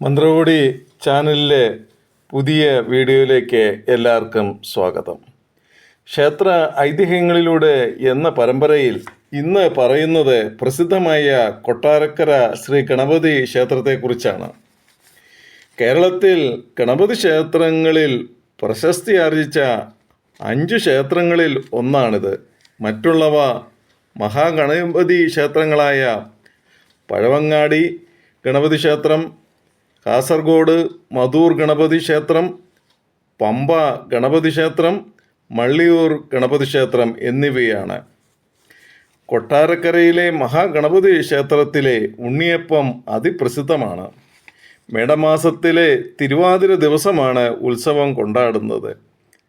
മന്ത്രകോടി ചാനലിലെ പുതിയ വീഡിയോയിലേക്ക് എല്ലാവർക്കും സ്വാഗതം. ക്ഷേത്ര ഐതിഹ്യങ്ങളിലൂടെ എന്ന പരമ്പരയിൽ ഇന്ന് പറയുന്നത് പ്രസിദ്ധമായ കൊട്ടാരക്കര ശ്രീ ഗണപതി ക്ഷേത്രത്തെക്കുറിച്ചാണ്. കേരളത്തിൽ ഗണപതി ക്ഷേത്രങ്ങളിൽ പ്രശസ്തി ആർജിച്ച അഞ്ചു ക്ഷേത്രങ്ങളിൽ ഒന്നാണിത്. മറ്റുള്ളവ മഹാഗണപതി ക്ഷേത്രങ്ങളായ പഴവങ്ങാടി ഗണപതി ക്ഷേത്രം കാസർഗോഡ് മധൂർ ഗണപതി ക്ഷേത്രം പമ്പ ഗണപതി ക്ഷേത്രം മള്ളിയൂർ ഗണപതി ക്ഷേത്രം എന്നിവയാണ്. കൊട്ടാരക്കരയിലെ മഹാഗണപതി ക്ഷേത്രത്തിലെ ഉണ്ണിയപ്പം അതിപ്രസിദ്ധമാണ്. മേടമാസത്തിലെ തിരുവാതിര ദിവസമാണ് ഉത്സവം കൊണ്ടാടുന്നത്.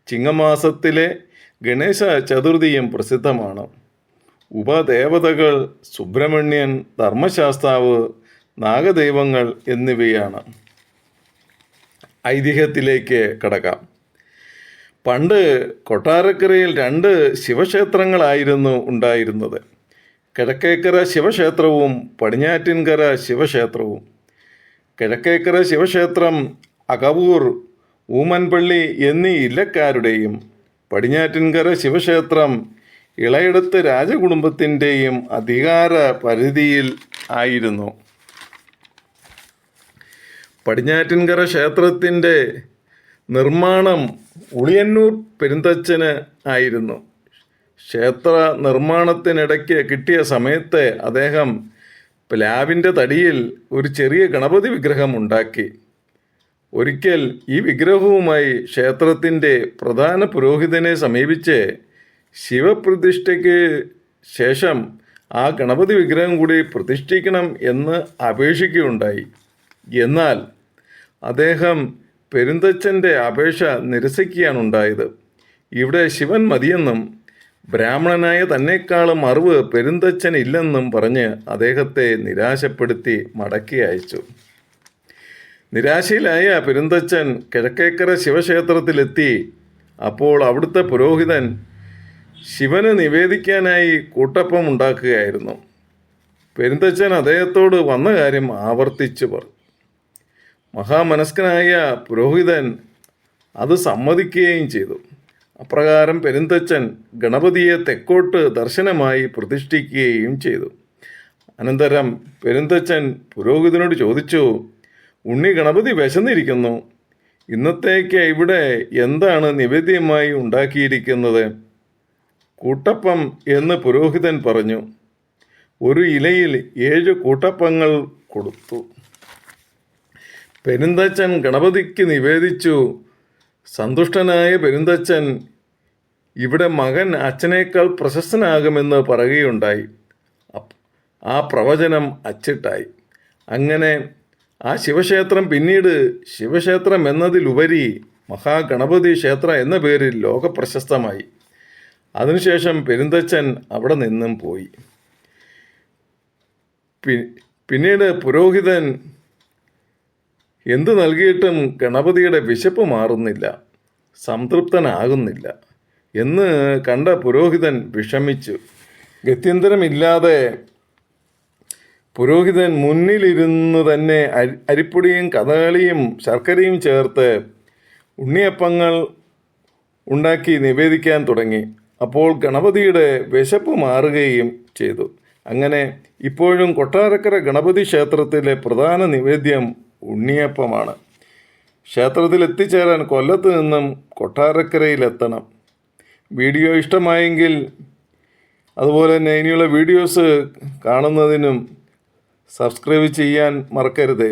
ചിങ്ങമാസത്തിലെ ഗണേശ ചതുർത്ഥിയും പ്രസിദ്ധമാണ്. ഉപദേവതകൾ സുബ്രഹ്മണ്യൻ ധർമ്മശാസ്താവ് നാഗദൈവങ്ങൾ എന്നിവയാണ്. ഐതിഹ്യത്തിലേക്ക് കടക്കാം. പണ്ട് കൊട്ടാരക്കരയിൽ രണ്ട് ശിവക്ഷേത്രങ്ങളായിരുന്നു ഉണ്ടായിരുന്നത്. കിഴക്കേക്കര ശിവക്ഷേത്രവും പടിഞ്ഞാറ്റിൻകര ശിവക്ഷേത്രവും. കിഴക്കേക്കര ശിവക്ഷേത്രം അകവൂർ ഊമൻപള്ളി എന്നീ ഇല്ലക്കാരുടെയും പടിഞ്ഞാറ്റിൻകര ശിവക്ഷേത്രം ഇളയിടത്ത് രാജകുടുംബത്തിന്റെയും അധികാര പരിധിയിൽ ആയിരുന്നു. പടിഞ്ഞാറ്റിൻകര ക്ഷേത്രത്തിന്റെ നിർമ്മാണം ഉളിയന്നൂർ പെരുന്തച്ഛന് ആയിരുന്നു. ക്ഷേത്ര നിർമ്മാണത്തിനിടയ്ക്ക് കിട്ടിയ സമയത്ത് അദ്ദേഹം പ്ലാവിന്റെ തടിയിൽ ഒരു ചെറിയ ഗണപതി വിഗ്രഹം ഉണ്ടാക്കി. ഒരിക്കൽ ഈ വിഗ്രഹവുമായി ക്ഷേത്രത്തിന്റെ പ്രധാന പുരോഹിതനെ സമീപിച്ച് ശിവപ്രതിഷ്ഠയ്ക്ക് ശേഷം ആ ഗണപതി വിഗ്രഹം കൂടി പ്രതിഷ്ഠിക്കണം എന്ന് അപേക്ഷിക്കുകയുണ്ടായി. എന്നാൽ അദ്ദേഹം പെരുന്തച്ഛന്റെ അപേക്ഷ നിരസിക്കുകയാണ് ഉണ്ടായത്. ഇവിടെ ശിവൻ മതിയെന്നും ബ്രാഹ്മണനായ തന്നെക്കാളും അറിവ് പെരുന്തച്ഛൻ ഇല്ലെന്നും പറഞ്ഞ് അദ്ദേഹത്തെ നിരാശപ്പെടുത്തി മടക്കി അയച്ചു. നിരാശയിലായ പെരുന്തച്ഛൻ കിഴക്കേക്കര ശിവക്ഷേത്രത്തിലെത്തി. അപ്പോൾ അവിടുത്തെ പുരോഹിതൻ ശിവന് നിവേദിക്കാനായി കൂട്ടപ്പം ഉണ്ടാക്കുകയായിരുന്നു. പെരുന്തച്ഛൻ അദ്ദേഹത്തോട് വന്ന കാര്യം ആവർത്തിച്ചു പറഞ്ഞു. മഹാമനസ്കനായ പുരോഹിതൻ അത് സമ്മതിക്കുകയും ചെയ്തു. അപ്രകാരം പെരുന്തച്ചൻ ഗണപതിയെ തെക്കോട്ട് ദർശനമായി പ്രതിഷ്ഠിക്കുകയും ചെയ്തു. അനന്തരം പെരുന്തച്ചൻ പുരോഹിതനോട് ചോദിച്ചു ഉണ്ണി ഗണപതി വിശന്നിരിക്കുന്നു. ഇന്നത്തേക്ക് ഇവിടെ എന്താണ് നിവേദ്യമായി ഉണ്ടാക്കിയിരിക്കുന്നത്? കൂട്ടപ്പം എന്ന് പുരോഹിതൻ പറഞ്ഞു. ഒരു ഇലയിൽ ഏഴ് കൂട്ടപ്പങ്ങൾ കൊടുത്തു. പെരുന്തച്ഛൻ ഗണപതിക്ക് നിവേദിച്ചു. സന്തുഷ്ടനായ പെരുന്തച്ഛൻ ഇവിടെ മകൻ അച്ഛനേക്കാൾ പ്രശസ്തനാകുമെന്ന് പറയുകയുണ്ടായി. ആ പ്രവചനം അച്ചിട്ടായി. അങ്ങനെ ആ ശിവക്ഷേത്രം പിന്നീട് ശിവക്ഷേത്രം എന്നതിലുപരി മഹാഗണപതി ക്ഷേത്ര എന്ന പേരിൽ ലോകപ്രശസ്തമായി. അതിനുശേഷം പെരുന്തച്ഛൻ അവിടെ നിന്നും പോയി. പിന്നീട് പുരോഹിതൻ എന്തു നൽകിയിട്ടും ഗണപതിയുടെ വിശപ്പ് മാറുന്നില്ല സംതൃപ്തനാകുന്നില്ല എന്ന് കണ്ട പുരോഹിതൻ വിഷമിച്ചു. ഗത്യന്തരമില്ലാതെ പുരോഹിതൻ മുന്നിലിരുന്ന് തന്നെ അരി അരിപ്പൊടിയും കഥകളിയും ശർക്കരയും ചേർത്ത് ഉണ്ണിയപ്പങ്ങൾ ഉണ്ടാക്കി നിവേദിക്കാൻ തുടങ്ങി. അപ്പോൾ ഗണപതിയുടെ വിശപ്പ് മാറുകയും ചെയ്തു. അങ്ങനെ ഇപ്പോഴും കൊട്ടാരക്കര ഗണപതി ക്ഷേത്രത്തിലെ പ്രധാന നിവേദ്യം ഉണ്ണിയപ്പമാണ്. ക്ഷേത്രത്തിൽ എത്തിച്ചേരാൻ കൊല്ലത്ത് നിന്നും കൊട്ടാരക്കരയിലെത്തണം. വീഡിയോ ഇഷ്ടമായെങ്കിൽ അതുപോലെ തന്നെ ഇനിയുള്ള വീഡിയോസ് കാണുന്നതിനും സബ്സ്ക്രൈബ് ചെയ്യാൻ മറക്കരുത്.